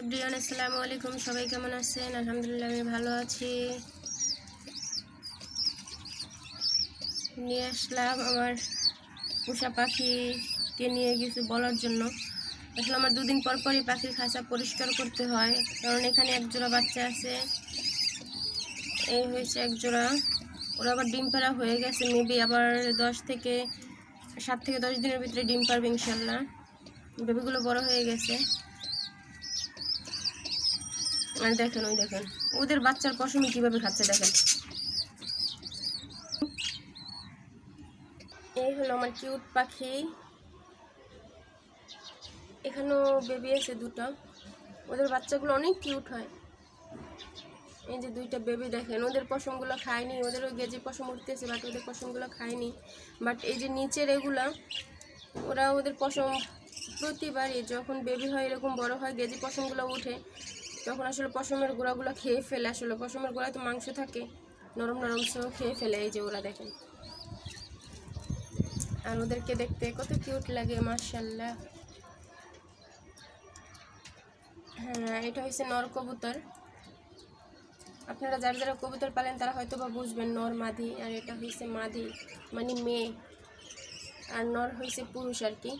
Everyone, আসসালামু আলাইকুম। সবাই কেমন আছেন? আলহামদুলিল্লাহ, আমি ভালো আছি। নিয়ে আসলাম আমার পোষা পাখিকে নিয়ে কিছু বলার জন্য। আসলে আমার দুদিন পর পরই পাখির খাঁচা পরিষ্কার করতে হয়, কারণ এখানে এক জোড়া বাচ্চা আছে। এই হয়েছে এক জোড়া। ওরা আবার ডিম পাড়া হয়ে গেছে মেবি আবার দশ থেকে সাত থেকে দশ দিনের ভিতরে ডিম পারবে ইনশাল্লাহ। বেবিগুলো বড় হয়ে গেছে। আর দেখেন, ওই দেখেন। ওদের বাচ্চার পশমি কীভাবে খাচ্ছে, দেখেন। এই হলো আমার কিউট পাখি। এখানেও বেবি আছে দুটো। ওদের বাচ্চাগুলো অনেক কিউট হয়। এই যে দুইটা বেবি দেখেন, ওদের পশমগুলো খায়নি। ওদেরও গেজে পশম উঠতেছে বাট ওদের পশমগুলো খায়নি। বাট এই যে নিচের এগুলা, ওরা ওদের পশম প্রতিবারই যখন বেবি হয়, এরকম বড় হয়, গেজি পশমগুলো উঠে তখন আসলে পশমের গোড়াগুলো খেয়ে ফেলে, আসলে পশমের গোড়ায় তো মাংস থাকে, নরম নরম সো খেয়ে ফেলে এই যে ওরা দেখেন। আর ওদেরকে দেখতে কত কিউট লাগে মার্শাল্লাহ হ্যাঁ এটা হচ্ছে নর কবুতর। আপনারা যারা যারা কবুতর পালেন, তারা হয়তো বা বুঝবেন নর মাদি, আর এটা হয়েছে মাদি মানে মেয়ে। আর নর হয়েছে পুরুষ আর কি।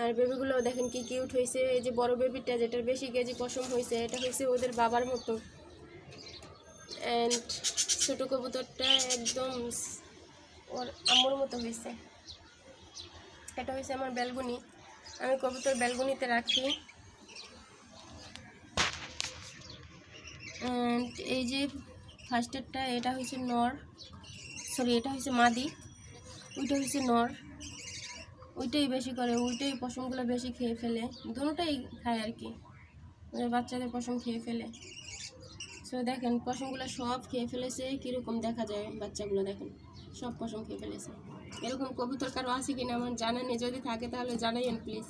আর বেবিগুলো দেখেন কি কিউট হয়েছে। এই যে বড় বেবিটা যেটার বেশি কেজি পশম হয়েছে, এটা হয়েছে ওদের বাবার মতো। অ্যান্ড ছোটো কবুতরটা একদম ওর আম্মুর মতো হয়েছে। এটা হয়েছে আমার বেলগুনি। আমি কবুতর বেলগুনিতে রাখি। অ্যান্ড এই যে ফার্স্টেরটা এটা হয়েছে নর। সরি এটা হয়েছে মাদি। ওইটা হয়েছে নর। ওইটাই বেশি করে, ওইটাই পশমগুলো বেশি খেয়ে ফেলে। দুটোটাই খায় আর কি। ওদের বাচ্চাদের পশম খেয়ে ফেলে। সো দেখেন, পশমগুলো সব খেয়ে ফেলেছে, কীরকম দেখা যায় বাচ্চাগুলো দেখেন? সব পশম খেয়ে ফেলেছে। এরকম কবুতর কারও আছে কিনা আমার জানা নেই, যদি থাকে তাহলে জানাইয়েন প্লিজ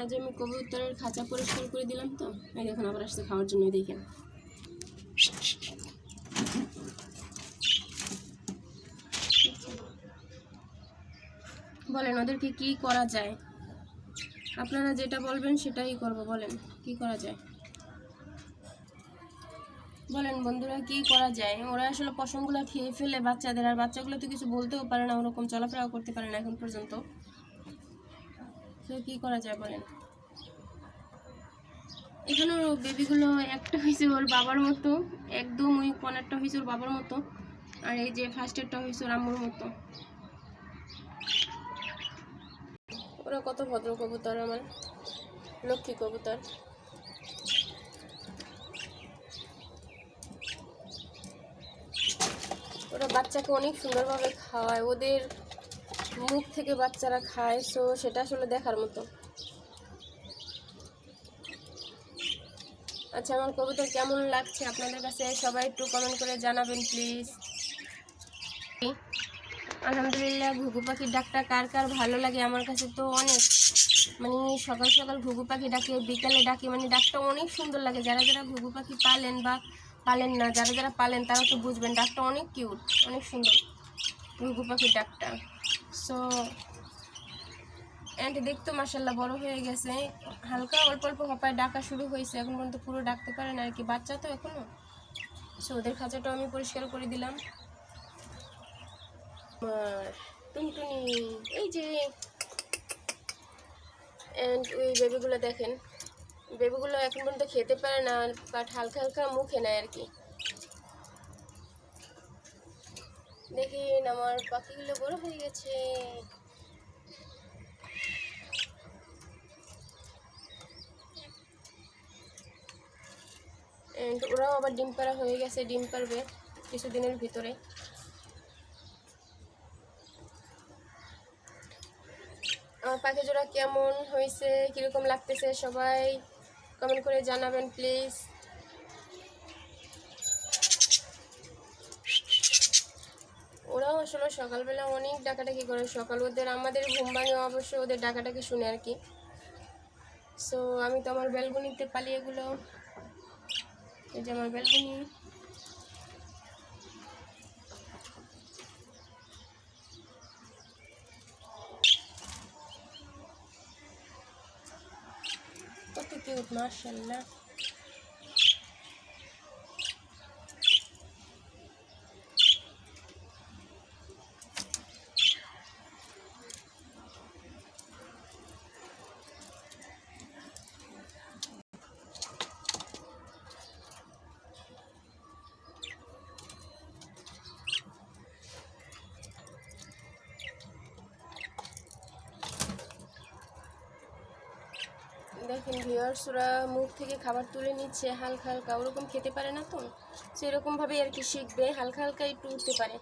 আজ আমি কবুতরের খাঁচা পরিষ্কার করে দিলাম তো। এই দেখুন, আবার আসছে খাওয়ার জন্য দেখেন। বলেন, ওদেরকে কি করা যায়? আপনারা যেটা বলবেন সেটাই করব, বলেন, কি করা যায়? বলেন বন্ধুরা, কি করা যায়? ওরা আসলে পশমগুলো খেয়ে ফেলে বাচ্চাদের, আর বাচ্চাগুলো তো কিছু বলতেও পারে না, ওরকম চলাফেরাও করতে পারে না এখন পর্যন্ত। তো কি করা যায়, বলেন? এখানেও বেবিগুলো একটা হয়েছে ওর বাবার মতো, একদম ওই কনারটা হয়েছে ওর বাবার মতো, আর এই যে ফার্স্টেরটা হয়েছে ওর আম্মুর মতো। ওরা কত ভদ্র কবুতর আমার, লক্ষ্মী কবুতর। ওরা বাচ্চাকে অনেক সুন্দরভাবে খাওয়ায়, ওদের মুখ থেকে বাচ্চারা খায় সো সেটা আসলে দেখার মতো। আচ্ছা আমার কবুতর কেমন লাগছে আপনাদের কাছে? সবাই একটু কমেন্ট করে জানাবেন প্লিজ আলহামদুলিল্লাহ, ঘুঘু পাখির ডাকটা কার কার ভালো লাগে আমার কাছে তো অনেক। মানে সকাল সকাল ঘুঘু পাখি ডাকে, বিকালে ডাকে মানে ডাকটা অনেক সুন্দর লাগে। যারা যারা ঘুঘু পাখি পালেন বা পালেন না, যারা যারা পালেন তারা তো বুঝবেন ডাকটা অনেক কিউট অনেক সুন্দর ঘুঘু পাখির ডাকটা। সো অ্যান্ড দেখতো মাসাল্লাহ বড় হয়ে গেছে। হালকা অল্প অল্প হপায় ডাকা শুরু হয়েছে, এখন পর্যন্ত পুরো ডাকতে পারে না আর কি, বাচ্চা তো এখনও সো ওদের খাঁচাটাও আমি পরিষ্কার করে দিলাম। টুনটুনি, এই যে অ্যান্ড ওই বেবিগুলো দেখেন বেবিগুলো এখন পর্যন্ত খেতে পারে না বাট হালকা হালকা মুখে নেয় আর কি। দেখেন, আমার পাখিগুলো বড় হয়ে গেছে। ওরাও আবার ডিম পাড়া হয়ে গেছে, ডিম পারবে কিছুদিনের ভিতরে। আমার পাখি জোড়া কেমন হয়েছে, কীরকম লাগতেছে সবাই কমেন্ট করে জানাবেন প্লিজ ওরাও আসলে সকালবেলা অনেক ডাকাডাকি করে, সকাল ওদের আমাদের ঘুম ভাঙে অবশ্য ওদের ডাকাডাকি শুনে আর কি। সো আমি তো আমার বেলগুনিতে পালি এগুলো এই যে আমার বেলগুনি কত কিউট মার্শাল্লাহ দেখেন ভিউয়ার্সরা মুখ থেকে খাবার তুলে নিচ্ছে, হালকা হালকা, ওরকম খেতে পারে না তো? সেরকমভাবেই আর কি শিখবে, হালকা হালকা একটু উঠতে পারে।